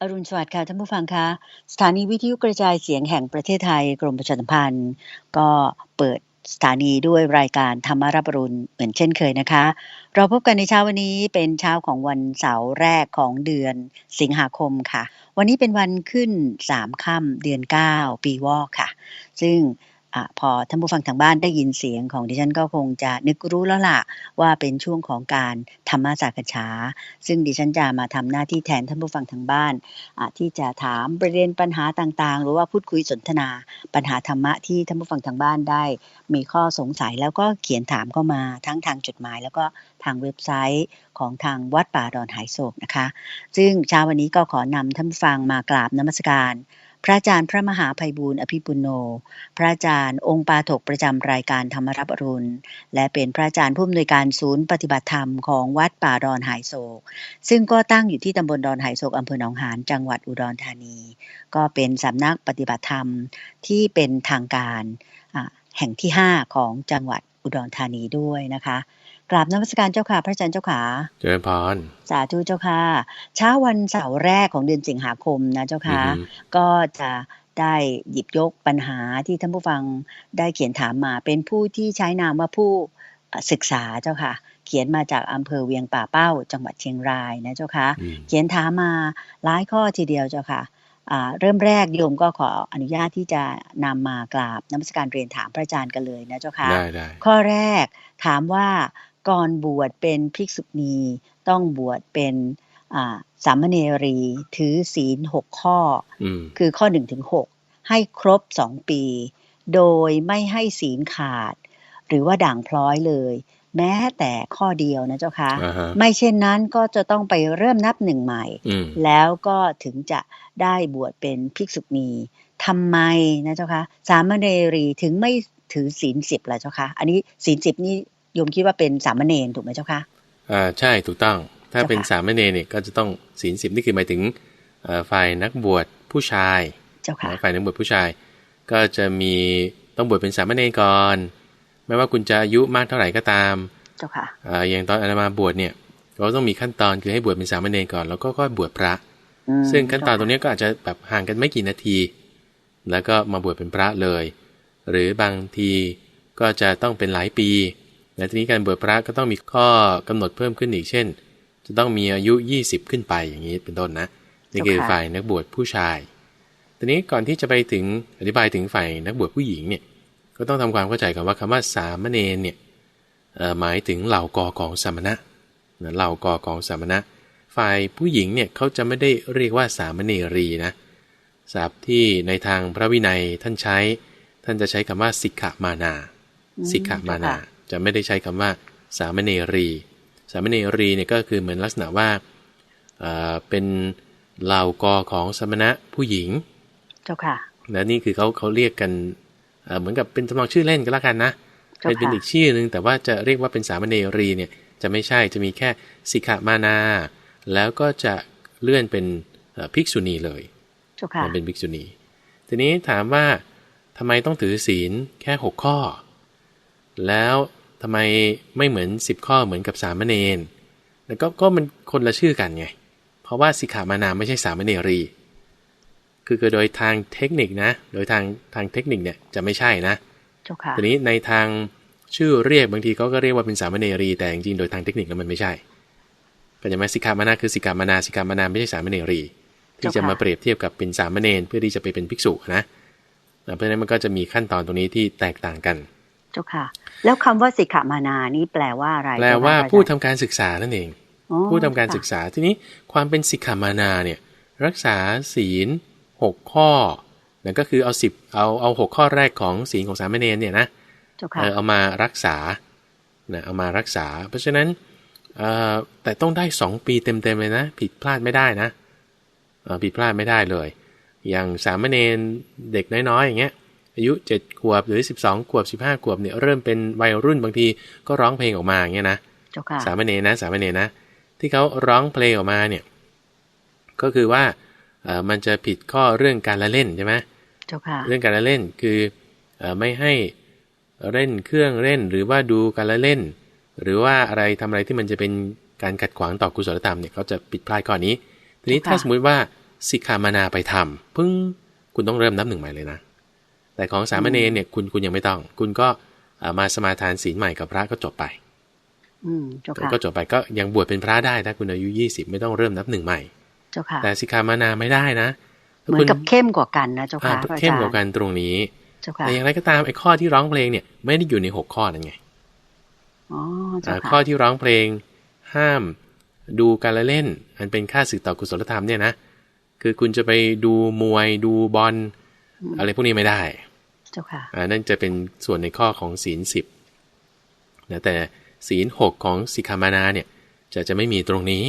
อรุณสวัสดิ์ค่ะท่านผู้ฟังคะสถานีวิทยุกระจายเสียงแห่งประเทศไทยกรมประชาสัมพันธ์ ก็เปิดสถานีด้วยรายการธรรมารับรุณเหมือนเช่นเคยนะคะ เราพบกันในเช้าวันนี้เป็นเช้าของวันเสาร์แรกของเดือนสิงหาคมค่ะ วันนี้เป็นวันขึ้นสามค่ำเดือนเก้าปีวอกค่ะ ซึ่ง อพอท่านผู้ฟังทางบ้านได้ยินเสียงของดิฉันก็คงจะนึกรู้แล้วล่ะว่าเป็นช่วงของการธรรมะสักษาซึ่งดิฉันจะมาทำหน้าที่แทนท่านผู้ฟังทางบ้าน ที่จะถามประเด็นปัญหาต่างๆ หรือว่าพูดคุยสนทนา ปัญหาธรรมะที่ท่านผู้ฟังทางบ้านได้ มีข้อสงสัยแล้วก็เขียนถามเข้ามาทั้งทางจดหมาย แล้วก็ทางเว็บไซต์ของทางวัดป่าดอนหายโศกนะคะ ซึ่งเช้าวันนี้ก็ขอนำท่านฟังมากราบนมัสการ พระอาจารย์พระมหาภัยบูร์อภิปุโน พระอาจารย์องค์ปาถกประจำรายการธรรมรับอรุณ และเป็นพระอาจารย์ผู้อำนวยการศูนย์ปฏิบัติธรรมของวัดป่าดอนหายโศก ซึ่งก็ตั้งอยู่ที่ตำบลดอนหายโศกอำเภอหนองหานจังหวัดอุดรธานี ก็เป็นสำนักปฏิบัติธรรมที่เป็นทางการแห่งที่ 5 ของจังหวัดอุดรธานีด้วยนะคะ กราบนมัสการเจ้าค่ะพระอาจารย์เจ้าขาเจริญพรสาธุเจ้าค่ะเช้าวันเสาร์แรกของเดือนสิงหาคมนะเจ้าค่ะอือฮึก็จะได้หยิบยกปัญหาที่ท่านผู้ฟังได้เขียนถามมาเป็นผู้ที่ใช้นามว่าผู้เอ่อศึกษาเจ้าค่ะ เขียนมาจากอำเภอเวียงป่าเป้า จังหวัดเชียงรายนะเจ้าค่ะอืมเขียนถามมาหลายข้อทีเดียวเจ้าค่ะอ่าเริ่มแรกโยมก็ขออนุญาตที่จะนำมากราบนมัสการเรียนถามพระอาจารย์กันเลยนะเจ้าค่ะได้ได้ข้อแรกถามว่า ก่อนบวชเป็นภิกษุณี ต้องบวชเป็นอ่าสามเณรี ถือศีลหกข้ออืมคือข้อหนึ่งถึงหกให้ครบสองปี โดยไม่ให้ศีลขาด หรือว่าด่างพร้อยเลย แม้แต่ข้อเดียวนะเจ้าคะอ่าฮะไม่เช่นนั้นก็จะต้องไปเริ่มนับหนึ่งใหม่อืมแล้วก็ถึงจะได้บวชเป็นภิกษุณีทำไมนะเจ้าคะสามเณรีถึงไม่ถือศีลสิบล่ะเจ้าคะ อันนี้ศีลสิบนี่โยมคิดว่าเป็นสามเณรถูกไหมเจ้าคะอ่าใช่ถูกต้อง ถ้าเจ้าค่ะเป็นสามเณรเนี่ยก็จะต้องศีลสิบนี่คือหมายถึงเอ่อฝ่ายนักบวชผู้ชายเจ้าค่ะนะฝ่ายนักบวชผู้ชาย ก็จะมีต้องบวชเป็นสามเณรก่อนไม่ว่าคุณจะอายุมากเท่าไหร่ก็ตามเจ้าค่ะอ่าอย่างตอนอาตมาบวชเนี่ยเราต้องมีขั้นตอนคือให้บวชเป็นสามเณรก่อนแล้วก็ค่อยบวชพระอืมซึ่งขั้นตอนตรงเนี้ยก็อาจจะแบบห่างกันไม่กี่นาที แล้วก็มาบวชเป็นพระเลย หรือบางทีก็จะต้องเป็นหลายปี และทีนี้การบวชพระก็ต้องมีข้อกำหนดเพิ่มขึ้นอีกเช่น จะต้องมีอายุ 20 ขึ้นไปอย่างนี้เป็นต้นนะนี่คือฝ่ายนักบวชผู้ชาย ทีนี้ก่อนที่จะไปถึงอธิบายถึงฝ่ายนักบวชผู้หญิงเนี่ยก็ต้องทำความเข้าใจกันว่าคำว่าสามเณรเนี่ยเอ่อหมายถึงเหล่ากอของสามณะนะเหล่ากอของสามณะ ฝ่ายผู้หญิงเนี่ยเขาจะไม่ได้เรียกว่าสามเณรีนะศัพท์ที่ในทางพระวินัยท่านใช้ ท่านจะใช้คำว่าสิกขามานาอืมสิกขามานาเจ้าค่ะจะไม่ได้ใช้คำว่า สามเณรี สามเณรีเนี่ยก็คือเหมือนลักษณะว่าเอ่อเป็นเหล่ากอของสมณะผู้หญิง เจ้าค่ะและนี่คือเขาเขาเรียกกันเอ่อเหมือนกับเป็นทำนองชื่อเล่นก็แล้วกันนะเจ้าเป็นเป็นค่ะอีกชื่อหนึ่งแต่ว่าจะเรียกว่าเป็นสามเณรีเนี่ยจะไม่ใช่จะมีแค่สิกขามานา แล้วก็จะเลื่อนเป็นเอ่อภิกษุณีเลยเจ้าค่ะเป็นภิกษุณี ทีนี้ถามว่าทำไมต้องถือศีลแค่หกข้อ แล้ว ทำไมไม่เหมือนสิบข้อเหมือนกับสามเณรแล้วก็ก็มันคนละชื่อกันไง เพราะว่าสิกขามานาไม่ใช่สามเณรี คือคือโดยทางเทคนิคนะ โดยทางทางเทคนิคเนี่ยจะไม่ใช่นะเจ้าค่ะทีนี้ในทางชื่อเรียกบางทีเขาก็เรียกว่าเป็นสามเณรี แต่จริงๆโดยทางเทคนิคแล้วมันไม่ใช่ก็จะมาสิกขามานาคือสิกขามานาสิกขามานาไม่ใช่สามเณรี ที่จะมาเปรียบเทียบกับเป็นสามเณรเพื่อที่จะไปเป็นภิกษุนะนะเพราะฉะนั้นมันก็จะมีขั้นตอนตรงนี้ที่แตกต่างกัน เจ้าค่ะ แล้วคำว่าสิกขามานานี่แปลว่าอะไร แปลว่าเจ้ค่ะผู้ทำการศึกษานั่นเองอ๋อผู้ทำการศึกษาทีนี้ความเป็นสิกขามานาเนี่ย รักษาศีลหกข้อนั่นก็คือเอาสิบเอาเอาหกข้อแรกของศีลของสามเณรเนี่ยนะเจ้าเอค่ะอเอามารักษานะเอามารักษา เพราะฉะนั้นเอ่อแต่ต้องได้สองปีเต็มๆเลยนะ ผิดพลาดไม่ได้นะเอ่อผิดพลาดไม่ได้เลย อย่างสามเณรเด็กน้อยๆอย่างเงี้ย อายุเจ็ดขวบหรือสิบสองขวบสิบห้าขวบเนี่ยเริ่มเป็นวัยรุ่นบางทีก็ร้องเพลงออกมาอย่างเงี้ยนะเจ้าค่ะสามเณรนะสามเณรนะ ที่เขาร้องเพลงออกมาเนี่ย ก็คือว่าเอ่อมันจะผิดข้อเรื่องการละเล่นใช่ไหมเจ้าค่ะเรื่องการละเล่นคือเออไม่ให้เล่นเครื่องเล่นหรือว่าดูการละเล่น หรือว่าอะไรทำอะไรที่มันจะเป็นการขัดขวางต่อกุศลธรรมเนี่ยเขาจะปิดพลาดข้อนี้ ทีนี้ค่ะถ้าสมมุติว่าสิกขามานาไปทำพึ่งคุณต้องเริ่มนับหนึ่งใหม่เลยนะ แต่ของสามเณรเนี่ยคุณคุณยังไม่ต้อง คุณก็เอ่อมาสมาทานศีลใหม่กับพระก็จบไป อืมเจ้าค่ะก็จบไปก็ยังบวชเป็นพระได้ถ้าคุณอายุยี่สิบไม่ต้องเริ่มนับหนึ่งใหม่เจ้าค่ะแต่สิกขามานาไม่ได้นะเหมือนกับเข้มกว่ากันนะเจ้าอ่าค่ะพระอาเข้มจารกว่าย์กันตรงนี้เจ้าค่ะแต่อย่างไรก็ตามไอ้ข้อที่ร้องเพลงเนี่ย ไม่ได้อยู่ในหกข้อนั่นไงอ๋อเจ้าอ่าค่ะข้อที่ร้องเพลง ห้ามดูการละเล่น อันเป็นค่าศึกต่อกุศลธรรมเนี่ยนะคือคุณจะไปดูมวยดูบอล อะไรพวกนี้ไม่ได้ เจ้าค่ะอ่านั่นจะเป็นส่วนในข้อของศีลสิบนะแต่ศีลหกของสิกขามานาเนี่ย จะจะไม่มีตรงนี้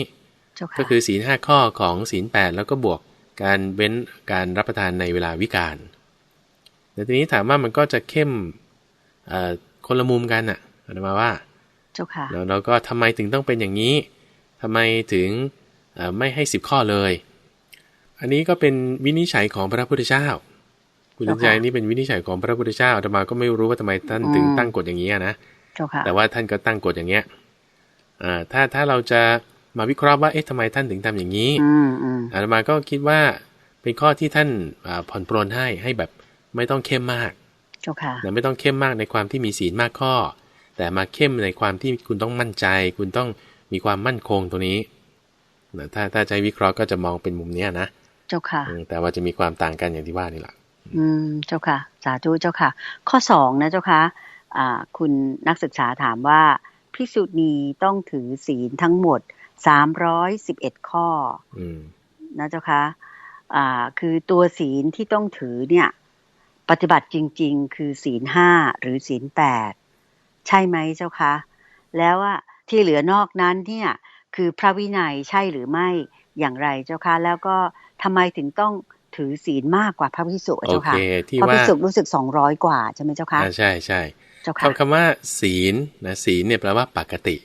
เจ้าค่ะก็คือศีลห้าข้อของศีลแปดแล้วก็บวกการเว้นการรับประทานในเวลาวิกาลแต่ทีนี้ถามว่ามันก็จะเข้มเอ่อคนละมุมกันอะอาตมาว่า เจ้าค่ะ แล้วเราก็ทำไมถึงต้องเป็นอย่างนี้ทำไมถึงเอ่อไม่ให้สิบข้อเลย อันนี้ก็เป็นวินิจฉัยของพระพุทธเจ้า คุณเจ้าใจค่ะนี่เป็นวินิจฉัยของพระพุทธเจ้าอาตมาก็ไม่รู้ว่าทำไมท่านถึงตั้งกฎอย่างนี้อะนะเจ้าค่ะแต่ว่าท่านก็ตั้งกฎอย่างเงี้ยอ่าถ้าถ้าเราจะมาวิเคราะห์ว่าเอ๊ะทำไมท่านถึงทำอย่างนี้อืมอืมอาตมาก็คิดว่าเป็นข้อที่ท่านอ่าผ่อนปรนให้ให้แบบไม่ต้องเข้มมากเจ้าค่ะนะไม่ต้องเข้มมากในความที่มีศีลมากข้อ แต่มาเข้มในความที่คุณต้องมั่นใจ คุณต้องมีความมั่นคงตรงนี้นะถ้าถ้าใจวิเคราะห์ก็จะมองเป็นมุมเนี้ยนะเจ้าค่ะอืมแต่ว่าจะมีความต่างกันอย่างที่ว่านี่แหละ อืมเจ้าค่ะ สาธุเจ้าค่ะ ข้อสองนะเจ้าค่ะอ่า คุณนักศึกษาถามว่าพิสุณีต้องถือศีลทั้งหมดสามร้อยสิบเอ็ดข้ออืมนะเจ้าค่ะอ่า คือตัวศีลที่ต้องถือเนี่ย ปฏิบัติจริง ๆ คือศีลห้าหรือศีลแปดใช่ไหมเจ้าคะแล้วว่าที่เหลือนอกนั้นเนี่ย คือพระวินัยใช่หรือไม่อย่างไรเจ้าคะแล้วก็ทำไมถึงต้อง ถือศีลมากกว่าพระพิสุโอเจ้าเคค่ะที่พระว่าพิสุรู้สึกสองร้อยกว่าใช่ไหมเจ้าคะอ่าใช่ใช่เจ้าค่ะคำคำว่าศีลนะศีลเนี่ยแปลว่าปกติ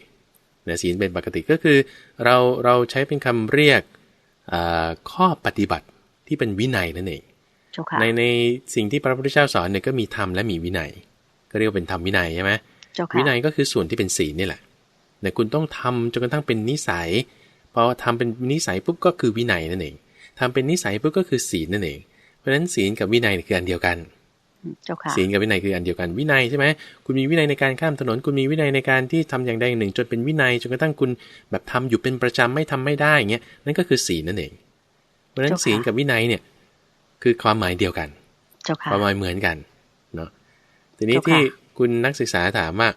นะศีลเป็นปกติก็คือ เราเราใช้เป็นคำเรียกอ่าข้อปฏิบัติที่เป็นวินัยนั่นเองเจ้าค่ะในในสิ่งที่พระพุทธเจ้าสอนเนี่ยก็มีธรรมและมีวินัย ก็เรียกว่าเป็นธรรมวินัยใช่ไหมเจ้าค่ะวินัยก็คือส่วนที่เป็นศีลนี่แหละแต่คุณต้องทำจนกระทั่งเป็นนิสัยพอทำเป็นนิสัยปุ๊บก็คือวินัยนั่นเอง ทำเป็นนิสัยปุ๊บก็คือศีลนั่นเอง เพราะฉะนั้นศีลกับวินัยคืออันเดียวกันเจ้าค่ะศีลกับวินัยคืออันเดียวกันวินัยใช่ไหมคุณมีวินัยในการข้ามถนน คุณมีวินัยในการที่ทำอย่างใดอย่างหนึ่ง จนเป็นวินัยจนกระทั่งคุณแบบทำอยู่เป็นประจำไม่ทำไม่ได้อย่างเงี้ยนั่นก็คือศีลนั่นเอง เพราะฉะนั้นเจ้าค่ะศีลกับวินัยเนี่ยคือความหมายเดียวกันเจ้าค่ะความหมายเหมือนกันเนาะทีนี้เจ้าค่ะที่คุณนักศึกษาถามว่า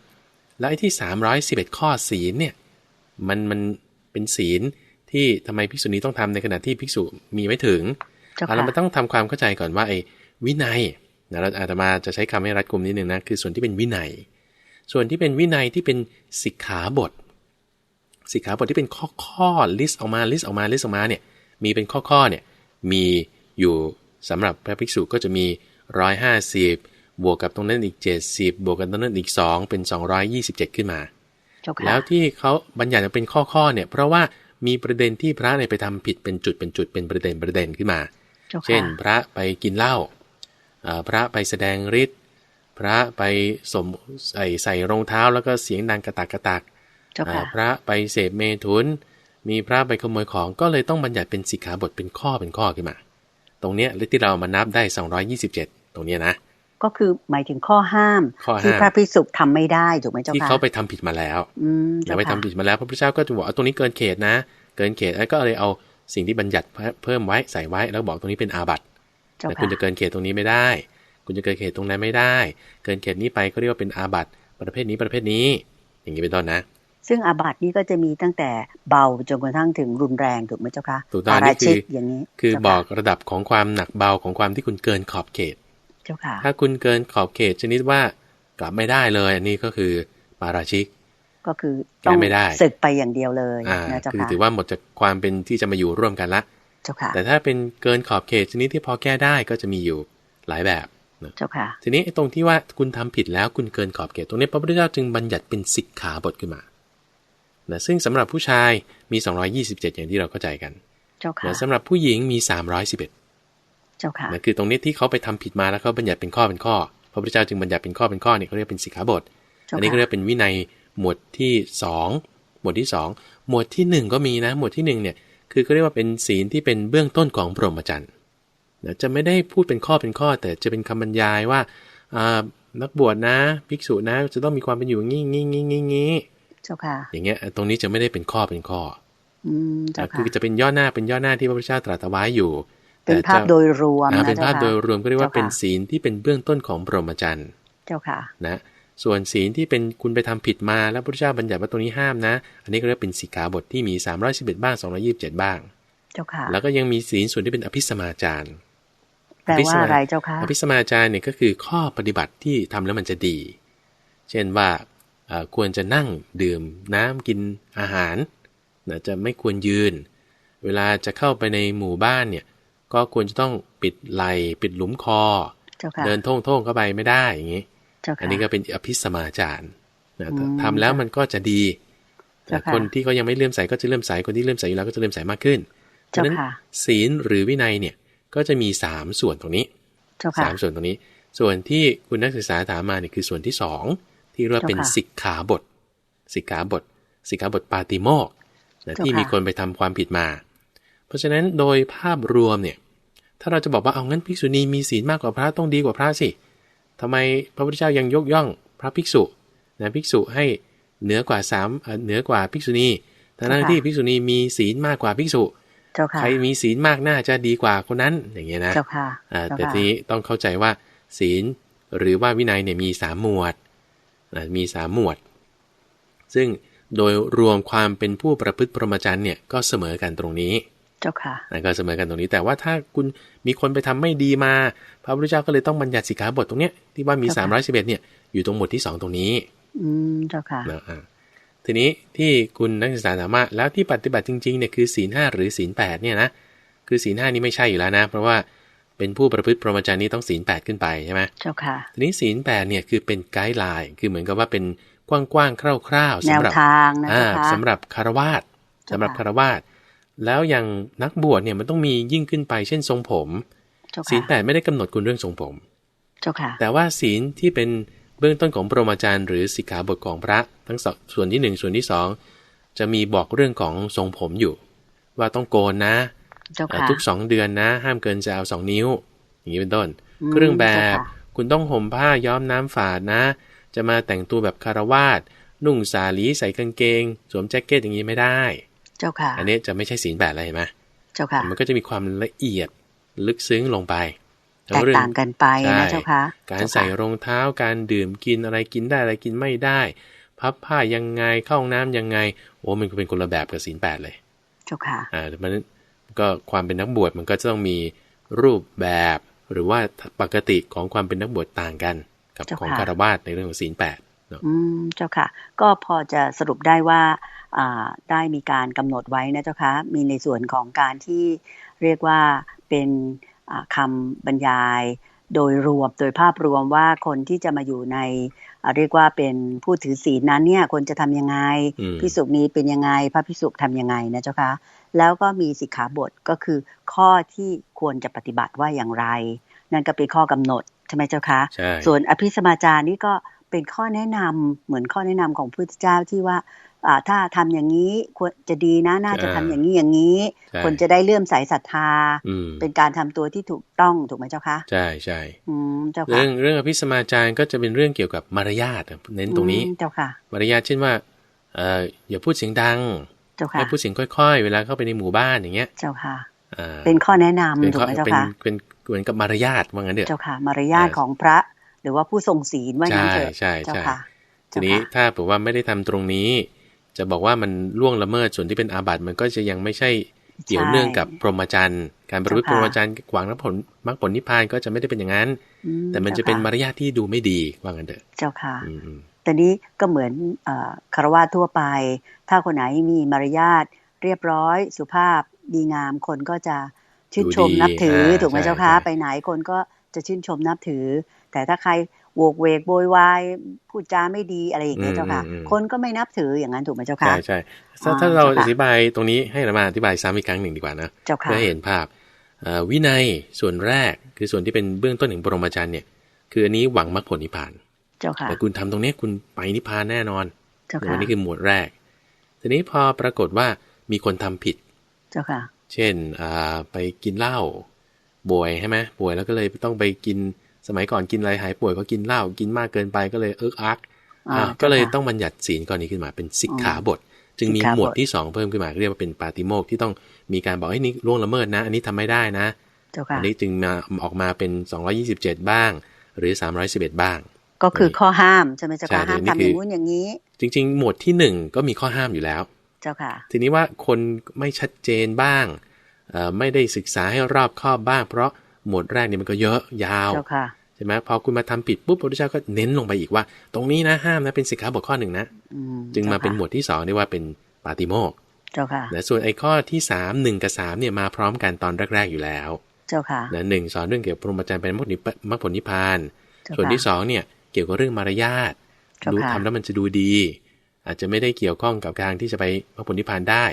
แล้วไอ้ที่สามร้อยสิบเอ็ดข้อศีลเนี่ยมันมันเป็นศีล ที่ทำไมภิกษุณีต้องทำในขณะที่ภิกษุมีไม่ถึงเจ้าเอาค่ะเรามาต้องทำความเข้าใจก่อนว่าไอ้วินัยนะเราอาตมาจะใช้คำให้รัดกุมนิดนึงนะคือส่วนที่เป็นวินัย ส่วนที่เป็นวินัยที่เป็นสิกขาบท สิกขาบทที่เป็นข้อข้อลิสต์ออกมาลิสต์ออกมาลิสต์ออกมาเนี่ยมีเป็นข้อข้อเนี่ยมีอยู่สำหรับพระภิกษุก็จะมี 150 บวกกับตรงนั้นอีก 70 บวกกับตรงนั้นอีก 2 เป็น 227 ขึ้นมาเจ้าค่ะแล้วที่เขาบัญญัติมาเป็นข้อข้อๆเนี่ยเพราะว่า มีประเด็นที่พระเนี่ยไปทำผิดเป็นจุดเป็นจุดเป็นประเด็นประเด็นขึ้นมาเจ้าค่ะเช่น พระไปกินเหล้าอ่าพระไปแสดงฤทธิ์พระไปสมใส่ใส่รองเท้าแล้วก็เสียงดังกระตักกระตักเจ้าอ่าค่ะพระไปเสพเมถุน มีพระไปขโมยของก็เลยต้องบัญญัติเป็นสิกขาบทเป็นข้อเป็นข้อขึ้นมา ตรงเนี้ยที่เรามานับได้ 227 ตรงเนี้ยนะ ก็คือหมายถึงข้อห้ามข้อห้ามที่พระพิสุทำไม่ได้ถูกไหมเจ้าที่ค่ะเขาไปทำผิดมาแล้วอืมอย่าเจ้าไปทำค่ะผิดมาแล้ว พระพุทธเจ้าก็จะบอกเอาตรงนี้เกินเขตนะ เกินเขตแล้วก็เลยเอาสิ่งที่บัญญัติเพิ่มไว้ใส่ไว้แล้วบอกตรงนี้เป็นอาบัติเจ้าแต่ค่ะคุณจะเกินเขตตรงนี้ไม่ได้ คุณจะเกินเขตตรงนั้นไม่ได้ เกินเขตนี้ไปก็เรียกว่าเป็นอาบัติประเภทนี้ประเภทนี้ อย่างนี้เป็นต้นนะซึ่งอาบัตินี่ก็จะมีตั้งแต่เบาจนกระทั่งถึงรุนแรงถูกไหมเจ้าคะถูกต้องปารานี่คืชิอกอย่างนี้ คือเจ้าบค่ะอกระดับของความหนักเบาของความที่คุณเกินขอบเขต เจ้าค่ะ ถ้าคุณเกินขอบเขตชนิดว่ากลับไม่ได้เลย อันนี้ก็คือปาราชิก ก็คือแก้ต้องไม่ได้ศึกไปอย่างเดียวเลยอ่านะเจ้าคือค่ะถือว่าหมดจากความเป็นที่จะมาอยู่ร่วมกันละ เจ้าค่ะ แต่ถ้าเป็นเกินขอบเขตชนิดที่พอแก้ได้ก็จะมีอยู่หลายแบบนะเจ้าค่ะ ทีนี้ไอ้ตรงที่ว่าคุณทำผิดแล้วคุณเกินขอบเขตตรงนี้พระพุทธเจ้าจึงบัญญัติเป็นสิกขาบทขึ้นมานะซึ่งสำหรับผู้ชายมี 227 อย่างที่เราเข้าใจกันเจ้าค่ะนะสำหรับผู้หญิงมี 311 เจ้าค่ะนะคือตรงนี้ที่เขาไปทำผิดมาแล้วเขาบัญญัติเป็นข้อเป็นข้อ พระพุทธเจ้าจึงบัญญัติเป็นข้อเป็นข้อนี่เขาเรียกเป็นสิกขาบทเจ้าอันนี้ก็ค่ะเรียกเป็นวินัยหมวดที่สองหมวดที่สองหมวดที่หนึ่งก็มีนะ หมวดที่หนึ่งเนี่ยคือเขาเรียกว่าเป็นศีลที่เป็นเบื้องต้นของพรหมจรรย์นะจะไม่ได้พูดเป็นข้อเป็นข้อ แต่จะเป็นคำบรรยายว่าอ่านักบวชนะ ภิกษุนะ จะต้องมีความเป็นอยู่งี้งี้งี้งี้งี้เจ้าค่ะ อย่างเงี้ยตรงนี้จะไม่ได้เป็นข้อเป็นข้ออืมเจ้าคืค่ะอจะเป็นย่อหน้าเป็นย่อหน้าที่พระพุทธเจ้าตรัสเอาไว้อยู่ เป็นภาพแต่จะโดยรวมอ่านะเป็นภาพจ้ค่ะโดยรวมก็เรียกว่าเจ้าค่ะเป็นศีลที่เป็นเบื้องต้นของพรหมจรรย์เจ้าค่ะนะส่วนศีลที่เป็นคุณไปทำผิดมาแล้วพระพุทธเจ้าบัญญัติว่าตรงนี้ห้ามนะ อันนี้ก็เรียกเป็นสิกขาบทที่มี311บ้าง 227 บ้าง เจ้าค่ะ แล้วก็ยังมีศีลส่วนที่เป็นอภิสมาจารแปลว่าอะไรเจ้าค่ะอภิสมาจารเนี่ยก็คือข้อปฏิบัติที่ทำแล้วมันจะดี เช่นว่าเอ่อควรจะนั่งดื่มน้ำกินอาหารนะจะไม่ควรยืน เวลาจะเข้าไปในหมู่บ้านเนี่ย ก็ควรจะต้องปิดไหลปิดหลุมคอเจ้าค่ะเดินท่องๆเข้าไปไม่ได้อย่างนี้เจ้าค่ะอันนี้ก็เป็นอภิสมาจารนะอืมทำแล้วมันก็จะดีเจ้าค่ะคนที่เขายังไม่เลื่อมใสก็จะเลื่อมใสคนที่เลื่อมใสอยู่แล้วก็จะเลื่อมใสมากขึ้นเพเจ้าราะฉะนั้นค่ะศีลหรือวินัยเนี่ยก็จะมีสามส่วนตรงนี้เจ้าค่ะสามส่วนตรงนี้ ส่วนที่คุณนักศึกษาถามมาเนี่ยคือส่วนที่สองที่เรียกว่าเป็นเจ้าค่ะสิกขาบท สิกขาบท สิกขาบทปาติโมกข์นะเจ้าที่ค่ะมีคนไปทำความผิดมา เพราะฉะนั้นโดยภาพรวมเนี่ยถ้าเราจะบอกว่าเอางั้นภิกษุณีมีศีลมากกว่าพระต้องดีกว่าพระสิทำไมพระพุทธเจ้ายังยกย่องพระภิกษุนะภิกษุให้เหนือกว่าสามเอ่อเหนือกว่าภิกษุณีทั้งๆที่ภิกษุณีมีศีลมากกว่าภิกษุเจ้าค่ะใครมีศีลมากน่าจะดีกว่าคนนั้นอย่างเงี้ยนะเจ้าค่ะอ่าเจ้าแต่ค่ะทีนี้ต้องเข้าใจว่า ศีลหรือว่าวินัยเนี่ยมีสามหมวดนะมีสามหมวด ซึ่งโดยรวมความเป็นผู้ประพฤติพรหมจรรย์เนี่ยก็เสมอกันตรงนี้ เจ้าค่ะนะก็เสมอกันตรงนี้แต่ว่าถ้าคุณมีคนไปทำไม่ดีมา พระพุทธเจ้าก็เลยต้องบัญญัติสิกขาบทตรงเนี้ยที่ว่ามีเจ้าค่ะ311เนี่ยอยู่ตรงหมวดที่2ตรงนี้ อืมเจ้าค่ะนะอ่าทีนี้ที่คุณนักศึกษาถามว่าแล้วที่ปฏิบัติจริงๆเนี่ยคือศีลห้าหรือศีลแปดเนี่ยนะคือศีลห้านี่ไม่ใช่อยู่แล้วนะ เพราะว่าเป็นผู้ประพฤติพรหมจรรย์นี่ต้องศีลแปดขึ้นไปใช่ไหมเจ้าค่ะทีนี้ศีลแปดเนี่ยคือเป็นไกด์ไลน์คือเหมือนกับว่าเป็นกว้างๆคร่าวๆแนสำวหรับทางนะอ่าเจ้าค่ะสำหรับคารวาสเจ้าค่ะสำหรับคารวาส แล้วอย่างนักบวชเนี่ยมันต้องมียิ่งขึ้นไปเช่นทรงผมเจ้าศีลค่ะแปดไม่ได้กำหนดคุณเรื่องทรงผมเจ้าค่ะแต่ว่าศีลที่เป็นเบื้องต้นของปรมาจารย์ หรือสิกขาบทของพระทั้งสองส่วนที่หนึ่งส่วนที่สองจะมีบอกเรื่องของทรงผมอยู่ ว่าต้องโกนนะเจ้าอ่าค่ะทุกสองเดือนนะ ห้ามเกินจะเอาสองนิ้ว อย่างนี้เป็นต้นอืมเครื่องแบเจ้าบค่ะคุณต้องห่มผ้าย้อมน้ำฝาดนะ จะมาแต่งตัวแบบคารวาสนุ่งสาลีใส่กางเกง สวมแจ็คเก็ตอย่างนี้ไม่ได้ เจ้าค่ะ อันนี้จะไม่ใช่ศีลแปดเลยเห็นไหมเจ้าค่ะ มันก็จะมีความละเอียดลึกซึ้งลงไปแตกต่างกันไปใช่นะเจ้าค่ะ การใส่รองเท้าการดื่มกินอะไรกินได้อะไรกินไม่ได้ พับผ้ายังไงเข้าห้องน้ำยังไง โอ้มันก็เป็นคนละแบบกับศีลแปดเลย เจ้าค่ะอ่ามันก็ความเป็นนักบวชมันก็จะต้องมีรูปแบบ หรือว่าปกติของความเป็นนักบวชต่างกัน กับเจ้าของค่ะคารวาสในเรื่องของศีลแปดเนาะอืมเจ้าค่ะ ก็พอจะสรุปได้ว่าอ่า ได้มีการกำหนดไว้นะเจ้าค่ะมีในส่วนของการที่เรียกว่าเป็นอ่าคำบรรยายโดยรวมโดยภาพรวมว่าคนที่จะมาอยู่ในอ่าเรียกว่าเป็นผู้ถือศีลนั้นเนี่ยควรจะทำยังไงอืมพิสุนี้เป็นยังไง พระพิสุทำยังไงนะเจ้าคะแล้วก็มีสิกขาบทก็คือข้อที่ควรจะปฏิบัติว่าอย่างไร นั่นก็เป็นข้อกำหนดใช่ไหมเจ้าคะใช่ส่วนอภิสมาจารนี่ก็ เป็นข้อแนะนำเหมือนข้อแนะนำของพระพุทธเจ้าที่ว่าอ่าถ้าทำอย่างนี้ควรจะดีนะน่าจะทำอย่างนี้อย่างนี้ใช่คนจะได้เลื่อมใสศรัทธาอืมเป็นการทำตัวที่ถูกต้องถูกไหมเจ้าคะใช่ใช่อืมเจ้าค่ะเรื่องเรื่องอภิสมาจารก็จะเป็นเรื่องเกี่ยวกับมารยาทอะเน้นตรงนี้อืมเจ้าค่ะมารยาทเช่นว่าเอ่ออย่าพูดเสียงดังเจ้าค่ะให้พูดเสียงค่อยๆ เวลาเข้าไปในหมู่บ้านอย่างเงี้ยเจ้าค่ะอ่าเป็นข้อแนะเป็นนำถูกข้อไหมเจ้าเป็นค่ะเป็นเหมือนกับมารยาทว่างั้นเถอะเจ้าค่ะ มารยาทเออของพระห รือว่าผู้ทรงศีลว่าอย่างใช่นั้นเถอะใช่เจ้าใช่ค่ะทีนี้เจ้าค่ะถ้าบอกว่าไม่ได้ทำตรงนี้ จะบอกว่ามันล่วงละเมิดส่วนที่เป็นอาบัติมันก็จะยังไม่ใช่เกี่ยวเนื่องกับพรหมจรรย์การประพฤติพรหมจรรย์ขวางรับผลมรรคผลนิพพานก็จะไม่ได้เป็นอย่างนั้นอืแต่มันจะเป็นจ้าค่มารยาทที่ดูไม่ดีว่างั้นเถอะเจ้าค่ะอืมอืมแต่นี้ก็เหมือนเออคารวะทั่วไป ถ้าคนไหนมีมารยาทเรียบร้อย สุภาพดีงามคนก็จะชื่นชมดูดีนับถืออ่าถูกไหมใช่เจ้าคะใช่ไปไหนคนก็ จะชื่นชมนับถือ แต่ถ้าใครโวกเวกโวยวายพูดจาไม่ดีอะไรอย่างเงี้ยเจ้าค่ะ คนก็ไม่นับถืออย่างนั้นถูกไหมเจ้าใช่คะใช่ถ้าอ่าถ้าเราเจ้าค่ะอธิบายตรงนี้ให้เรามาอธิบายซ้ำอีกครั้งหนึ่งดีกว่านะเจ้าค่ะเพื่อให้เห็นภาพเอ่อวินัยส่วนแรกคือส่วนที่เป็นเบื้องต้นของปรหมจรรย์เนี่ย คืออันนี้หวังมรรคผลนิพพานเจ้าค่ะแต่คุณทำตรงเนี้ยคุณไปนิพพานแน่นอนเจ้าอัค่ะนนี้คือหมวดแรก ทีนี้พอปรากฏว่ามีคนทำผิด เจ้าค่ะ เช่นอ่าไปกินเหล้า ป่วยใช่ไหมป่วยแล้วก็เลยต้องไปกินสมัยก่อนกินอะไรหายป่วยก็กินเหล้ากินมากเกินไปก็เลยเอิกอักอ่าอ่าก็เลยเจ้าค่ะต้องบัญญัติศีลก่อนนี้ขึ้นมาเป็นสิกขาบท จึงมีสิกขาบทหมวดที่สองเพิ่มขึ้นมาเรียกว่าเป็นปาติโมกข์ที่ต้องมีการบอกไอ้ยนี่ล่วงละเมิดนะ อันนี้ทำไม่ได้นะเจ้าค่ะอันนี้จึงมาออกมาเป็น 227 บ้าง หรือ 311 บ้าง ก็คือข้อห้ามใช่ไหมเจ้าค่ะใช่ห้ามนี่ทำคือออย่างนู้นอย่างนี้ จริง ๆ หมวดที่หนึ่งก็มีข้อห้ามอยู่แล้ว เจ้าค่ะ ทีนี้ว่าคนไม่ชัดเจนบ้างเอ่อ ไม่ได้ศึกษาให้รอบคอบบ้าง เพราะหมวดแรกนี่มันก็เยอะยาวเจ้าค่ะใช่ไหมพอคุณมาทำผิดปุ๊บพระพุทธเจ้าก็เน้นลงไปอีกว่า ตรงนี้นะห้ามนะเป็นสิกขาบทข้อหนึ่งนะอืมจึงมาเป็นหมจ้วดที่สองเรียกว่าเป็นปาติโมกข์เจ้าค่ะนะส่วนไอ้ข้อที่สามหนึ่งกับสามเนี่ยมาพร้อมกันตอนแรกๆอยู่แล้วเจ้าค่ะนะหนึ่งสอนเรื่องเกี่ยวกับพรหมจรรย์เป็นมรรคนิพมรรคผลนิพพานเจ้าส่วนค่ะที่สองเนี่ยเกี่ยวกับเรื่องมารยาทเจ้าดูค่ะทำแล้วมันจะดูดี อาจจะไม่ได้เกี่ยวข้องกับการที่จะไปมรรคผลนิพพานได้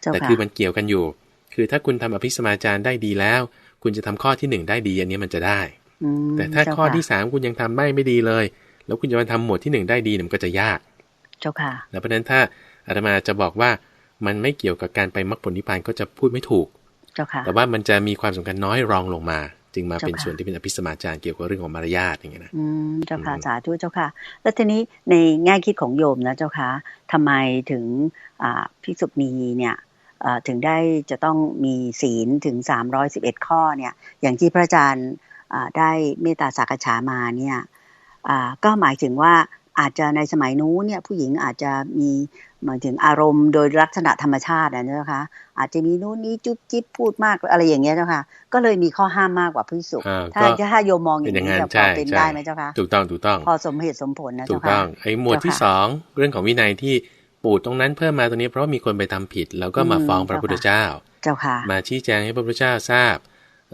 เจ้าแต่ค่ะคือมันเกี่ยวกันอยู่ คือถ้าคุณทำอภิสมาจารได้ดีแล้ว คุณจะทำข้อที่หนึ่งได้ดีอันนี้มันจะได้อืมแต่ถ้าเจ้ข้อค่ะที่สามคุณยังทำไม่ไม่ดีเลย แล้วคุณจะมาทำหมวดที่หนึ่งได้ดีเนี่ยมันก็จะยาก เจ้าค่ะ แล้วเพราะฉะนั้นถ้าอาตมาจะบอกว่ามันไม่เกี่ยวกับการไปมรรคผลนิพพานก็จะพูดไม่ถูก เจ้าค่ะ แต่ว่ามันจะมีความสำคัญน้อยรองลงมา จึงมาเป็นเจ้าค่ะส่วนที่เป็นอภิสมาจารเกี่ยวกับเรื่องของมารยาทอย่างเงี้ยนะอืมเจ้าค่ะอืมสาธุเจ้าค่ะ แล้วทีนี้ในแง่คิดของโยมนะเจ้าค่ะทำไมถึงอ่าภิกษุณีเนี่ยเอ่อ ถึงได้จะต้องมีศีลถึง 311 ข้อเนี่ยอย่างที่พระอาจารย์อ่าได้เมตตาสักษามาเนี่ยอ่าก็หมายถึงว่าอาจจะในสมัยนู้นเนี่ยผู้หญิงอาจจะมีหมายถึงอารมณ์โดยลักษณะธรรมชาตินะเจ้าค่ะอาจจะมีนู้นนี้จุ๊บจิ๊บพูดมากอะไรอย่างเงี้ยเจ้าค่ะก็เลยมีข้อห้ามมากกว่าภิกษุอ่าถ้าก็ถ้าโยมมองอเป็นย่างอย่างนี้นั้นจะพอใช่เป็นใช่ได้ไหมเจ้าค่ะถูกต้องถูกต้อง พอสมเหตุสมผลนะถูเจ้ากค่ะต้องไอ้หมวดที่เจ้าค่ะสองเรื่องของวินัยที่ ปูดตรงนั้นเพิ่มมาตรงนี้เพราะว่ามีคนไปทำผิด แล้วก็มาอืมฟ้องพระพุทธเจ้า เจ้าค่ะ มาชี้แจงให้พระพุทธเจ้าทราบ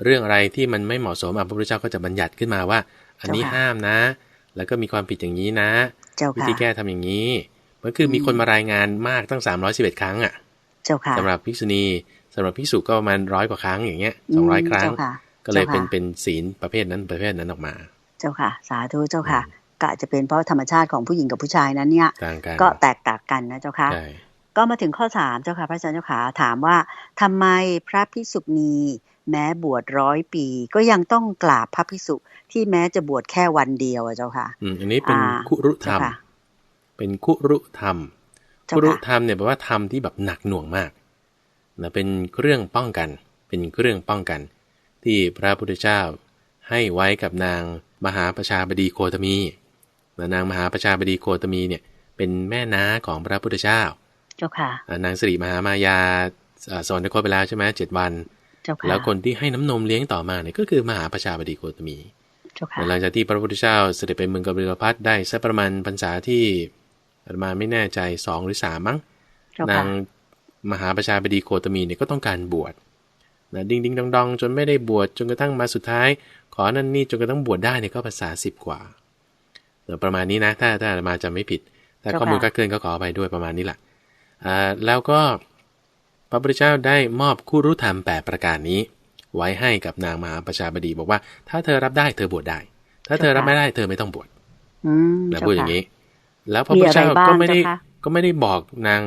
เรื่องอะไรที่มันไม่เหมาะสมอะพระพุทธเจ้าก็จะบัญญัติขึ้นมาว่า อันนี้เจ้าค่ะห้ามนะ แล้วก็มีความผิดอย่างนี้นะเจ้าวิค่ะธีแก้ทำอย่างนี้มันคือมีคนมารายงานมากตั้ง 311 ครั้งอะ เจ้าค่ะสำหรับภิกษุณีสำหรับภิกษุก็ประมาณร้อยกว่าครั้งอย่างเงี้ยมสองร้อยครั้งเจ้าค่ะก็เลยเป็นเจ้าค่ะเป็นศีลประเภทนั้นประเภทนั้นออกมา เจ้าค่ะ สาธุเจ้าค่ะ ก็อาจจะเป็นเพราะธรรมชาติของผู้หญิงกับผู้ชายนั้นเนี่ยต่างกันก็แตกต่างกันนะเจ้าค่ะใช่ก็มาถึงข้อสามเจ้าค่ะพระอาจารย์เจ้าค่ะถามว่าทำไมพระภิกษุณีแม้บวชร้อยปี ก็ยังต้องกราบพระภิกษุที่แม้จะบวชแค่วันเดียวอะเจ้าค่ะอืมอันนี้เป็นอ่าคุรุธรรมเจ้าค่ะเป็นคุรุธรรมเจ้าคุรุค่ะธรรมเนี่ยแปลว่าธรรมที่แบบหนักหน่วงมากนะเป็นเครื่องป้องกัน เป็นเครื่องป้องกัน ที่พระพุทธเจ้าให้ไว้กับนางมหาประชาบดีโคตมี นะนางมหาประชาบดีโคตมีเนี่ย เป็นแม่น้าของพระพุทธเจ้า เจ้าค่ะอ่านางสิริมหามายาอ่าสอนในโคตไปแล้วใช่ไหมเจ็ดวันเจ้าค่ะแล้วคนที่ให้น้ำนมเลี้ยงต่อมาเนี่ยก็คือมหาประชาบดีโคตมีเจ้าค่ะหลังจากที่พระพุทธเจ้าเสด็จไปเมืองกบิลพัทได้สักประมาณพรรษาที่อาตมาไม่แน่ใจสองหรือสามมั้งเจ้าค่ะนางมหาประชาบดีโคตมีเนี่ยก็ต้องการบวชนะดิ้งดิ้งดองดองจนไม่ได้บวชจนกระทั่งมาสุดท้าย ขอนั่นนี่จนกระทั่งบวชได้เนี่ยก็ภาษาสิบกว่า เดี๋ยวประมาณนี้นะ ถ้าถ้าอาตมาจะไม่ผิดแต่ข้อมูลก็เคลื่อนก็ขอไปด้วยประมาณนี้แหละอ่าแล้วก็พระพุทธเจ้าได้มอบคู่รู้ธรรมแปดประการนี้ ไว้ให้กับนางมหาประชาบดีบอกว่า ถ้าเธอรับได้เธอบวชได้ ถ้าเธอรับไม่ได้เธอไม่ต้องบวชอืมนะเจ้พูดอย่างนี้ แล้วพระพุทธเจ้ามีอะไรบ้างก็ไม่ได้เจ้าคะก็ไม่ได้บอกนาง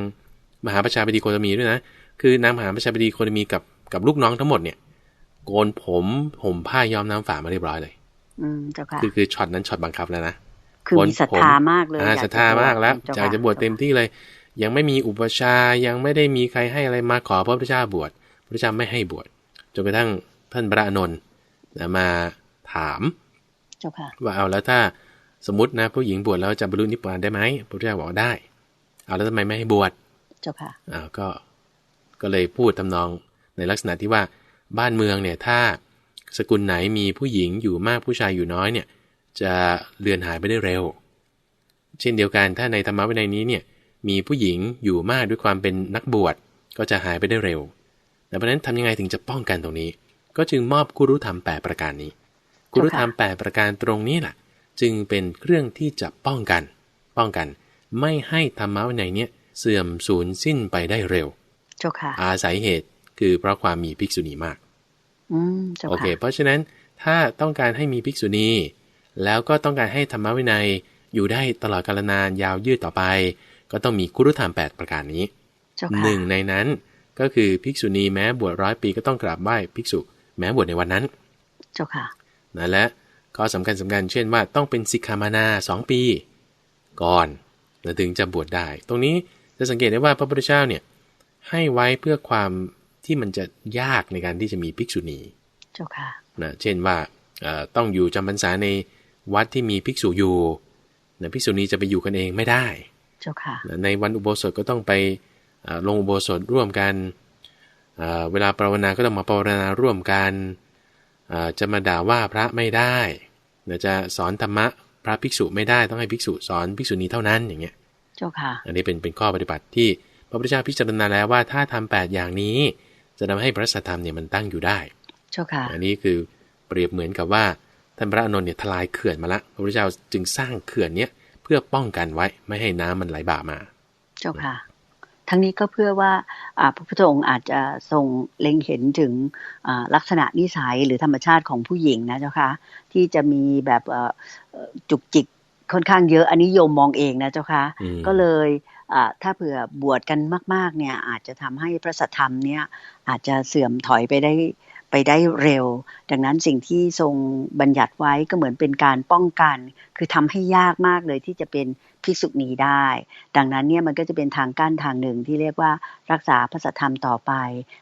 มหาประชาบดีโคตมีด้วยนะคือนางมหาประชาบดีโคตมีกับกับลูกน้องทั้งหมดเนี่ยโกนผมห่มผ้าย้อมน้ำฝามาเรียบร้อยเลย อืมเจ้าค่ะคือคือช็อตนั้นช็อตบังคับแล้วนะ คือมีศรัทธามากเลยอ่าอยกศรัทธามากแล้วเจ้อยากจะบวชเต็มที่เลย ยังไม่มีอุปชฌาย์ยังไม่ได้มีใครให้อะไรมาขอพระพุทธเจ้าบวชพระพุทธเจ้าไม่ให้บวชจนกระทั่งท่านพระอานนท์นะมาถามเจ้าค่ะว่าเอาแล้วถ้าสมมตินะผู้หญิงบวชแล้วจะบรรลุนิพพานได้ไหมพระพุทธเจ้าบอกว่าได้ เอาแล้วทำไมไม่ให้บวชเจ้าค่ะอ่าก็ก็เลยพูดทำนองในลักษณะที่ว่าบ้านเมืองเนี่ยถ้าสกุลไหนมีผู้หญิงอยู่มากผู้ชายอยู่น้อยเนี่ย จะเลือนหายไปได้เร็ว เช่นเดียวกันถ้าในธรรมะวินัยนี้เนี่ยมีผู้หญิงอยู่มากด้วยความเป็นนักบวชก็จะหายไปได้เร็วแต่เพราะฉะนั้นทำยังไงถึงจะป้องกันตรงนี้ ก็จึงมอบกุรุธรรมแปดประการนี้ กุรุธรรมแปดประการตรงนี้แหละจึงเป็นเครื่องที่จะป้องกัน ป้องกัน ไม่ให้ธรรมะวินัยเนี่ยเสื่อมสูญสิ้นไปได้เร็วเจ้าค่ะอาศัยเหตุคือเพราะความมีภิกษุณีมาก อืมเจ้าโอเคค่ะเพราะฉะนั้นถ้าต้องการให้มีภิกษุณี แล้วก็ต้องการให้ธรรมวินัยอยู่ได้ตลอดกาลนานยาวยืดต่อไป ก็ต้องมีคุรุธรรม8ประการนี้เจ้าค่ะหนึ่งในนั้นก็คือภิกษุณีแม้บวชร้อยปีก็ต้องกราบไหว้ภิกษุแม้บวชในวันนั้น เจ้าค่ะนะและข้อสำคัญสำคัญเช่นว่าต้องเป็นสิกขามานาสองปี ก่อนนะถึงจะบวชได้ ตรงนี้จะสังเกตได้ว่าพระพุทธเจ้าเนี่ยให้ไว้เพื่อความที่มันจะยากในการที่จะมีภิกษุณี เจ้าค่ะนะเช่นว่าเอ่อต้องอยู่จำพรรษาใน วัดที่มีภิกษุอยู่นะภิกษุณีจะไปอยู่กันเองไม่ได้เจ้าค่ะนะในวันอุโบสถก็ต้องไปเอ่อลงอุโบสถร่วมกันเอ่อเวลาภาวนาก็ต้องมาภาวนาร่วมกันเอ่อจะมาด่าว่าพระไม่ได้นะจะสอนธรรมะพระภิกษุไม่ได้ต้องให้ภิกษุสอนภิกษุณีเท่านั้นอย่างเงี้ย เจ้าค่ะ อันนี้เป็นเป็นข้อปฏิบัติที่พระพุทธเจ้าพิจารณาแล้วว่าถ้าทำแปดอย่างนี้ จะทำให้พระสัทธรรมเนี่ยมันตั้งอยู่ได้ เจ้าค่ะ อันนี้คือเปรียบเหมือนกับว่า ท่านพระอานนท์เนี่ยทลายเขื่อนมาละพระพุทธเจ้าจึงสร้างเขื่อนเนี้ยเพื่อป้องกันไว้ไม่ให้น้ำมันไหลบ่ามา เจ้าค่ะ ทั้งนี้ก็เพื่อว่าอ่าพระพุทธองค์อาจจะทรงเล็งเห็นถึงอ่าลักษณะนิสัยหรือธรรมชาติของผู้หญิงนะเจ้าค่ะที่จะมีแบบเอ่อเอ่อจุกจิกค่อนข้างเยอะอันนี้โยมมองเองนะเจ้าค่ะอืมก็เลยอ่าถ้าเผื่อบวชกันมาก ๆ เนี่ยอาจจะทำให้พระสัทธรรมเนี่ยอาจจะเสื่อมถอยไปได้ ไปได้เร็ว ดังนั้นสิ่งที่ทรงบัญญัติไว้ก็เหมือนเป็นการป้องกัน คือทำให้ยากมากเลยที่จะเป็นภิกษุณีได้ ดังนั้นเนี่ยมันก็จะเป็นทางกั้นทางหนึ่งที่เรียกว่ารักษาพระสัทธรรมต่อไป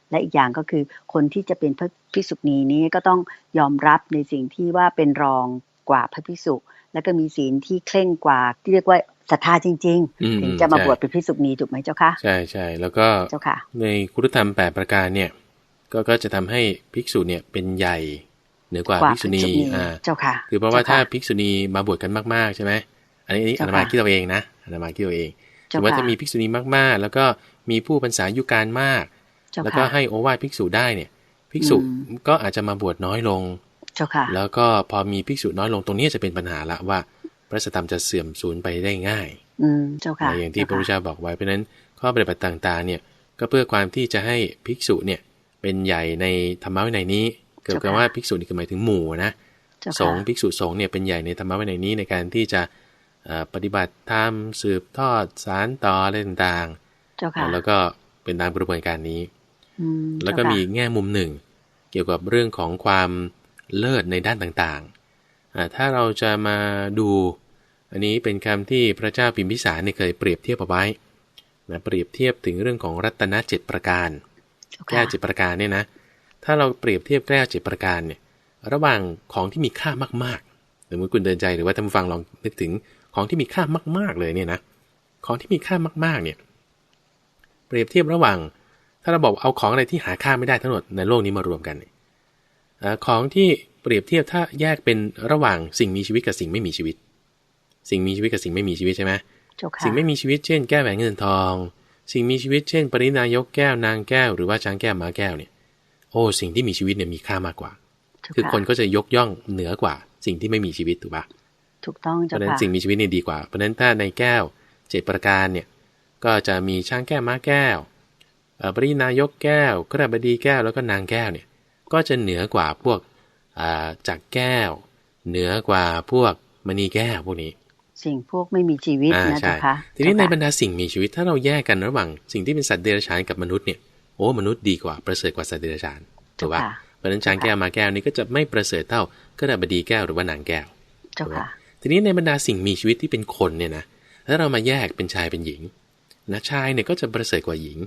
และอีกอย่างก็คือคนที่จะเป็นพระภิกษุณีนี้ก็ต้องยอมรับในสิ่งที่ว่าเป็นรองกว่าพระภิกษุ แล้วก็มีศีลที่เคร่งกว่าที่เรียกว่าศรัทธาจริงอืมๆถึงจะมาใช่บวชเป็นภิกษุณีถูกไหมเจ้าคะใช่ใช่แล้วก็เจ้าค่ะ ในคุรุธรรมแปดประการเนี่ย ก็ก็จะทำให้ภิกษุเนี่ยเป็นใหญ่เหนือกว่ากว่าภิกษุณีอ่าเจ้าค่ะคือเพราะว่าถ้าจ้ค่ภิกษุณีมาบวชกันมากๆใช่ไหมอันนี้อันนี้อาเจ้าตค่ะมาคิดเอาเองนะอาตมาคิดเอาเองเจ้าถือว่าค่ะถ้ามีภิกษุณีมากๆ แล้วก็มีผู้พรรษายุการมากเจ้าแล้วก็ค่ะให้โอวาทภิกษุได้เนี่ย ภิกษุอืมก็อาจจะมาบวชน้อยลงเจ้าค่ะ แล้วก็พอมีภิกษุน้อยลงตรงนี้จะเป็นปัญหาละว่าพระสธรรมจะเสื่อมสูญไปได้ง่าย อืมเจ้าค่ะอย่างที่พระพุทธเจ้าค่ะเจ้าบอกไว้เพราะฉะนั้นข้อปฏิบัติต่างๆ เนี่ยก็เพื่อความที่จะให้ภิกษุเนี่ย เป็นใหญ่ในธรรมะวินัยนี้ เกิดกับว่าภิกษุนี่คือหมายถึงหมู่นะเจ้าสค่ะงฆ์ภิกษุสงฆ์เนี่ยเป็นใหญ่ในธรรมะวินัยนี้ในการที่จะเอ่อปฏิบัติธรรมสืบทอดสารต่ออะไรต่างเจ้าๆค่ะแล้วก็เป็นตามกระบวนการนี้อืมแล้วก็เจ้าค่ะมีแง่มุมหนึ่ง เกี่ยวกับเรื่องของความเลิศในด้านต่างๆอ่าถ้าเราจะมาดู อันนี้เป็นคำที่พระเจ้าพิมพิสารเนี่ยเคยเปรียบเทียบเอาไว้นะเปรียบเทียบถึงเรื่องของรัตนเจ็ดประการเจ้า แก้ค่ะวเจ็ดประการเนี่ยนะ ถ้าเราเปรียบเทียบแก้วเจ็ดประการเนี่ย ระหว่างของที่มีค่ามากๆสมมติคุณเดินใจหรือว่าท่านผู้ฟังลองนึกถึงของที่มีค่ามาก ๆเลยเนี่ยนะ ของที่มีค่ามากๆเนี่ย เปรียบเทียบระหว่าง ถ้าเราบอกเอาของอะไรที่หาค่าไม่ได้ทั้งหมดในโลกนี้มารวมกันเนี่ยเอ่อของที่เปรียบเทียบถ้าแยกเป็นระหว่างสิ่งมีชีวิตกับสิ่งไม่มีชีวิต สิ่งมีชีวิตกับสิ่งไม่มีชีวิตใช่ไหมเจ้าค่ะสิ่งไม่มีชีวิตเช่น แก้วแหวนเงินทอง สิ่งมีชีวิตเช่น ปรินายกแก้วนางแก้วหรือว่าช้างแก้วม้าแก้วเนี่ย โอ้สิ่งที่มีชีวิตเนี่ยมีค่ามากกว่าเจ้าคือคนค่ะก็จะยกย่องเหนือกว่า สิ่งที่ไม่มีชีวิตถูกปะถูกต้องเพเจ้าราะฉะนั้นค่ะสิ่งมีชีวิตเนี่ยดีกว่าเพราะฉะนั้นถ้าในแก้วเจ็ดประการเนี่ยก็จะมีช้างแก้วม้าแก้วเอ่อปรินายกแก้วกระบดีแก้วแล้วก็นางแก้วเนี่ยก็จะเหนือกว่าพวกอ่าจากแก้ว เหนือกว่าพวกมณีแก้วพวกนี้ สิ่งพวกไม่มีชีวิตอ่านะใช่เจ้าค่ะทีนี้ในเจ้าบรค่ะรดาสิ่งมีชีวิตถ้าเราแยกกันระหว่างสิ่งที่เป็นสัตว์เดรัจฉานกับมนุษย์เนี่ยโอ้มนุษย์ดีกว่าประเสริฐกว่าสัตว์เดรัจฉานถูกป่ะเจ้าค่ะเพราะฉะนั้นช้างแก้วมาแก้วนี้ก็จะไม่ประเสริฐเท่ากระบดีแก้วหรือว่านางแก้วเจ้าค่ะทีนี้ในบรรดาสิ่งมีชีวิตที่เป็นคนเนี่ยนะถ้าเรามาแยกเป็นชายเป็นหญิงนะชายเนี่ยก็จะประเสริฐกว่าหญิง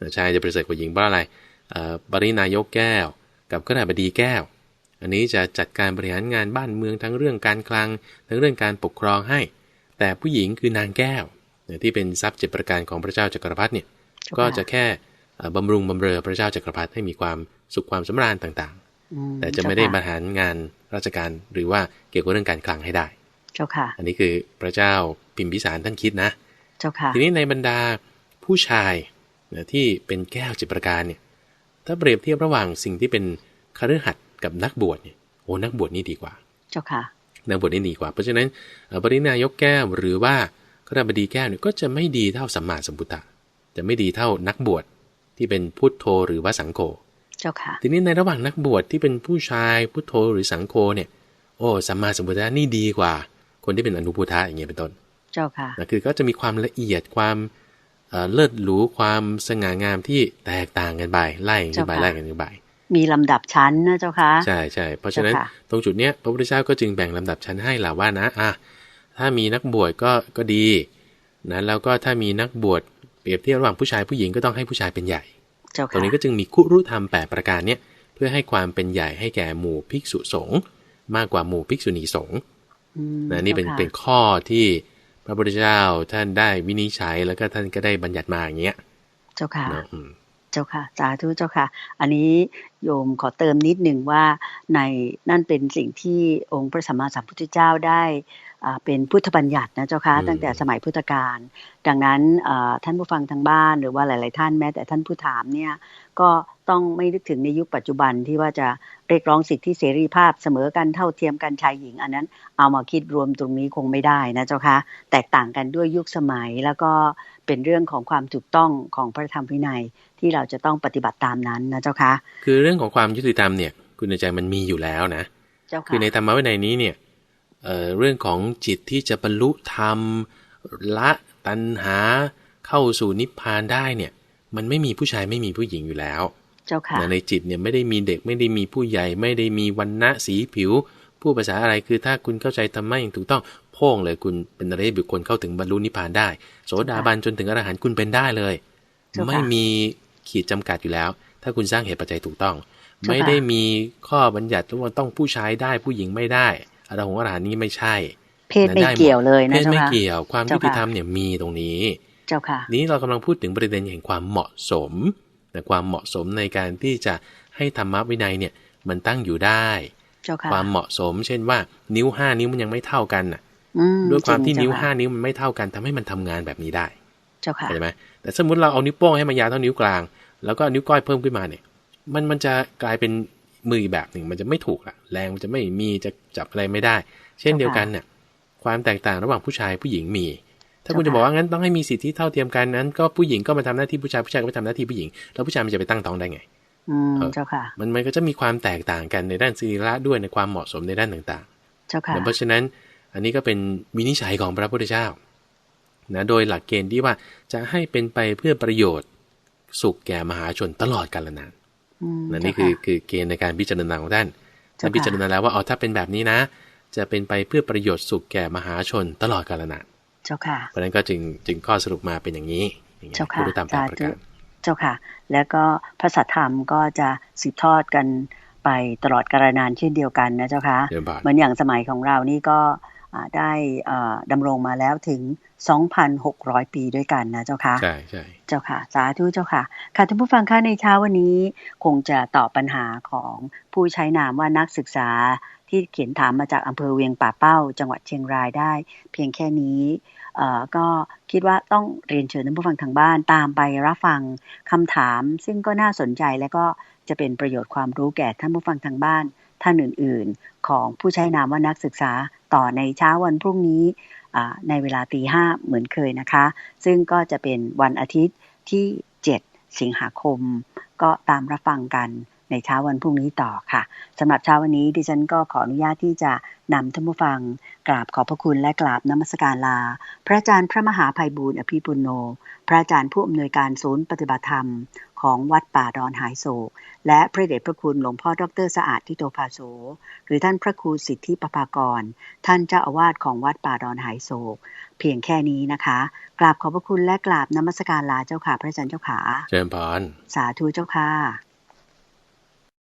นะชายจะประเสริฐกว่าหญิงเพราะอะไรเอ่อปรินายกแก้ว กับกระบดีแก้ว อันนี้จะจัดการบริหารงานบ้านเมืองทั้งเรื่องการคลัง ทั้งเรื่องการปกครองให้ แต่ผู้หญิงคือนางแก้วเนี่ยที่เป็นทรัพย์เจ็ดประการของพระเจ้าจักรพรรดิเนี่ยเจ้าค่ะก็จะแค่เอ่อบำรุงบำเรอพระเจ้าจักรพรรดิให้มีความสุขความสำราญต่างอืๆแต่จะไม่ได้บริหารงานราชการหรือว่าเกี่ยวกับเรื่องการคลังให้ได้ เจ้าค่ะ อันนี้คือพระเจ้าพิมพิสารท่านคิดนะ เจ้าค่ะ ทีนี้ในบรรดาผู้ชายเนี่ยที่เป็นแก้วจิตประการเนี่ย ถ้าเปรียบเทียบระหว่างสิ่งที่เป็นคฤหัสถ์ กับนักบวชเนี่ยโอ้นักบวชนี่ดีกว่า เจ้าค่ะนักบวชนี่ดีกว่า เพราะฉะนั้นเอ่อปรินายกแก้วหรือว่าขรบดีแก้วเนี่ยก็จะไม่ดีเท่าสัมมาสัมพุทธะจะไม่ดีเท่านักบวชที่เป็นพุทโธหรือว่าสังโฆเจ้าค่ะ ทีนี้ในระหว่างนักบวชที่เป็นผู้ชายพุทโธหรือสังโฆเนี่ย โอ้สัมมาสัมพุทธะนี่ดีกว่า คนที่เป็นอนุพุทธะอย่างเงี้ยเป็นต้น เจ้าค่ะนะคือก็จะมีความละเอียดความเอ่อเลิศหรูความสง่างามที่แตกต่างกันไปไล่กันไปเจ้าค่ะไล่กันไป มีลำดับชั้นนะเจ้าค่ะใช่ใช่เพราะฉะนั้นเจ้าค่ะตรงจุดเนี้ยพระพุทธเจ้าก็จึงแบ่งลำดับชั้นให้ล่ะว่านะอะถ้ามีนักบวชก็ก็ดีนะแล้วก็ถ้ามีนักบวชเปรียบเทียบระหว่างผู้ชายผู้หญิงก็ต้องให้ผู้ชายเป็นใหญ่เจ้าตรค่ะงนี้ก็จึงมีคุรุธรรมแปดประการเนี่ยเพื่อให้ความเป็นใหญ่ให้แก่หมู่ภิกษุสงฆ์มากกว่าหมู่ภิกษุณีสงฆ์อืมนะนี่เป็นจ้าค่ะเป็นข้อที่พระพุทธเจ้าท่านได้วินิจฉัยแล้วก็ท่านก็ได้บัญญัติมาอย่างเงี้ย เจ้าค่ะ เจ้าค่ะสาธุเจ้าค่ะ อันนี้โยมขอเติมนิดหนึ่งว่าในนั่นเป็นสิ่งที่องค์พระสัมมาสัมพุทธเจ้าได้ เป็นพุทธบัญญัตินะเจ้าค่ะอืมตั้งแต่สมัยพุทธกาลดังนั้นอ่าท่านผู้ฟังทางบ้านหรือว่าหลาย ๆ ท่านแม้แต่ท่านผู้ถามเนี่ยก็ต้องไม่นึกถึงในยุคปัจจุบันที่ว่าจะเรียกร้องสิทธิเสรีภาพเสมอกันเท่าเทียมกันชายหญิง อันนั้น เอามาคิดรวมตรงนี้คงไม่ได้นะเจ้าค่ะแตกต่างกันด้วยยุคสมัยแล้วก็เป็นเรื่องของความถูกต้องของพระธรรมวินัยที่เราจะต้องปฏิบัติตามนั้นนะเจ้าค่ะคือเรื่องของความยุติธรรมเนี่ยคุณใจมันมีอยู่แล้วนะเจ้าค่ะคือในธรรมวินัยนี้เนี่ย เอ่อเรื่องของจิตที่จะบรรลุธรรม ละตัณหาเข้าสู่นิพพานได้เนี่ย มันไม่มีผู้ชายไม่มีผู้หญิงอยู่แล้ว เจ้าค่ะนะในจิตเนี่ยไม่ได้มีเด็กไม่ได้มีผู้ใหญ่ไม่ได้มีวันณะสีผิว ผู้ภาษาอะไรคือถ้าคุณเข้าใจธรรมะอย่างถูกต้องโพ่งเลยคุณเป็นอริยบุคคลเข้าถึงบรรลุนิพพานได้ โสดาบันจนถึงอรหันต์คุณเป็นได้เลยเจ้าค่ะไม่มีขีดจำกัดอยู่แล้ว ถ้าคุณสร้างเหตุปัจจัยถูกต้องเจ้าค่ะไม่ได้มีข้อบัญญัติว่าต้องผู้ชายได้ผู้หญิงไม่ได้ อรหงอรหันต์นี้ไม่ใช่ เพศไม่เกี่ยวเลยเพนะศเจ้าไม่ค่ะเกี่ยวความเจ้ายุติค่ะธรรมเนี่ยมีตรงนี้ เจ้าค่ะ นี้เรากำลังพูดถึงประเด็นแห่งความเหมาะสมนะความเหมาะสมในการที่จะให้ธรรมวินัยเนี่ยมันตั้งอยู่ได้เจ้าค่ะความเหมาะสม เช่นว่า นิ้วห้านิ้วมันยังไม่เท่ากันน่ะอืมด้วยความที่จริงนิ้วเจ้ห้านิ้วมันไม่เท่ากันทำให้มันทำงานแบบนี้ได้ เจ้าค่ะเข้าใจไหมแต่สมมติเราเอานิ้วโป้งให้มันยาวเท่านิ้วกลาง แล้วก็นิ้วก้อยเพิ่มขึ้นมาเนี่ย มันมันจะกลายเป็น มืออีกแบบหนึ่งมันจะไม่ถูกละแรงมันจะไม่มีจะจับอะไรไม่ได้ เช่นเดียวกันเนี่ยความแตกต่างระหว่างผู้ชายผู้หญิงมี ถ้าคุณจะบอกว่างั้นต้องให้มีสิทธิเท่าเทียมกันนั้น ก็ผู้หญิงก็มาทำหน้าที่ผู้ชายผู้ชายก็มาทำหน้าที่ผู้หญิง แล้วผู้ชายมันจะไปตั้งท้องได้ไงอืมเออเจ้าค่ะ มันมันก็จะมีความแตกต่างกันในด้านสรีระด้วยในความเหมาะสมในด้านต่างเจ้าๆค่ะเพราะฉะนั้นอันนี้ก็เป็นวินิจฉัยของพระพุทธเจ้านะโดยหลักเกณฑ์ที่ว่าจะให้เป็นไปเพื่อประโยชน์ สุขแก่มหาชนตลอดกาลนาน อืมนะเจ้านี่คือค่ะคือเกณฑ์ในการพิจารณาของท่านเจ้าท่านค่ะพิจารณาแล้วว่าเอาถ้าเป็นแบบนี้นะ จะเป็นไปเพื่อประโยชน์สุขแก่มหาชนตลอดกาลนานเจ้าค่ะ เพราะฉะนั้นก็จึงจึงข้อสรุปมาเป็นอย่างนี้อย่างเงี้ยเจ้าค่ะพูดตามแปดประการเจ้าค่ะ แล้วก็พระสัทธรรมก็จะสืบทอดกันไปตลอดกาลนานเช่นเดียวกันนะเจ้าค่ะเดินบาทเหมือนอย่างสมัยของเรานี่ก็อ่า ได้อ่าดำรงมาแล้วถึง 2,600 ปีด้วยกันนะเจ้าค่ะใช่ใช่เจ้าค่ะ สาธุเจ้าค่ะ ค่ะท่านผู้ฟังคะในเช้าวันนี้คงจะตอบปัญหาของผู้ใช้นามว่านักศึกษาที่เขียนถามมาจากอำเภอเวียงป่าเป้า จังหวัดเชียงรายได้ เพียงแค่นี้เอ่อก็คิดว่าต้องเรียนเชิญท่านผู้ฟังทางบ้านตามไปรับฟังคำถาม ซึ่งก็น่าสนใจและก็จะเป็นประโยชน์ความรู้แก่ท่านผู้ฟังทางบ้าน ท่านอื่น ๆ ของผู้ใช้นามว่านักศึกษาต่อในเช้าวันพรุ่งนี้ในเวลาตีห้าเหมือนเคยนะคะ ซึ่งก็จะเป็นวันอาทิตย์ที่ 7 สิงหาคม ก็ตามรับฟังกันในเช้าวันพรุ่งนี้ต่อค่ะสำหรับเช้าวันนี้ดิฉันก็ขออนุญาตที่จะนำท่านผู้ฟัง กราบขอบพระคุณและกราบนมัสการลา พระอาจารย์พระมหาภัยบูร์อภิปุโน พระอาจารย์ผู้อำนวยการศูนย์ปฏิบัติธรรม ของวัดป่าดอนหายโศก และพระเดชพระคุณหลวงพ่อดรสะอาดทิโตภาโสหรือท่านพระครูสิทธิปภากร ท่านเจ้าอาวาสของวัดป่าดอนหายโศก เพียงแค่นี้นะคะกราบขอบพระคุณและกราบนมัสการลาเจ้าค่ะพระอาจารย์เจ้าขาเชิญพรสาธุเจ้าค่ะ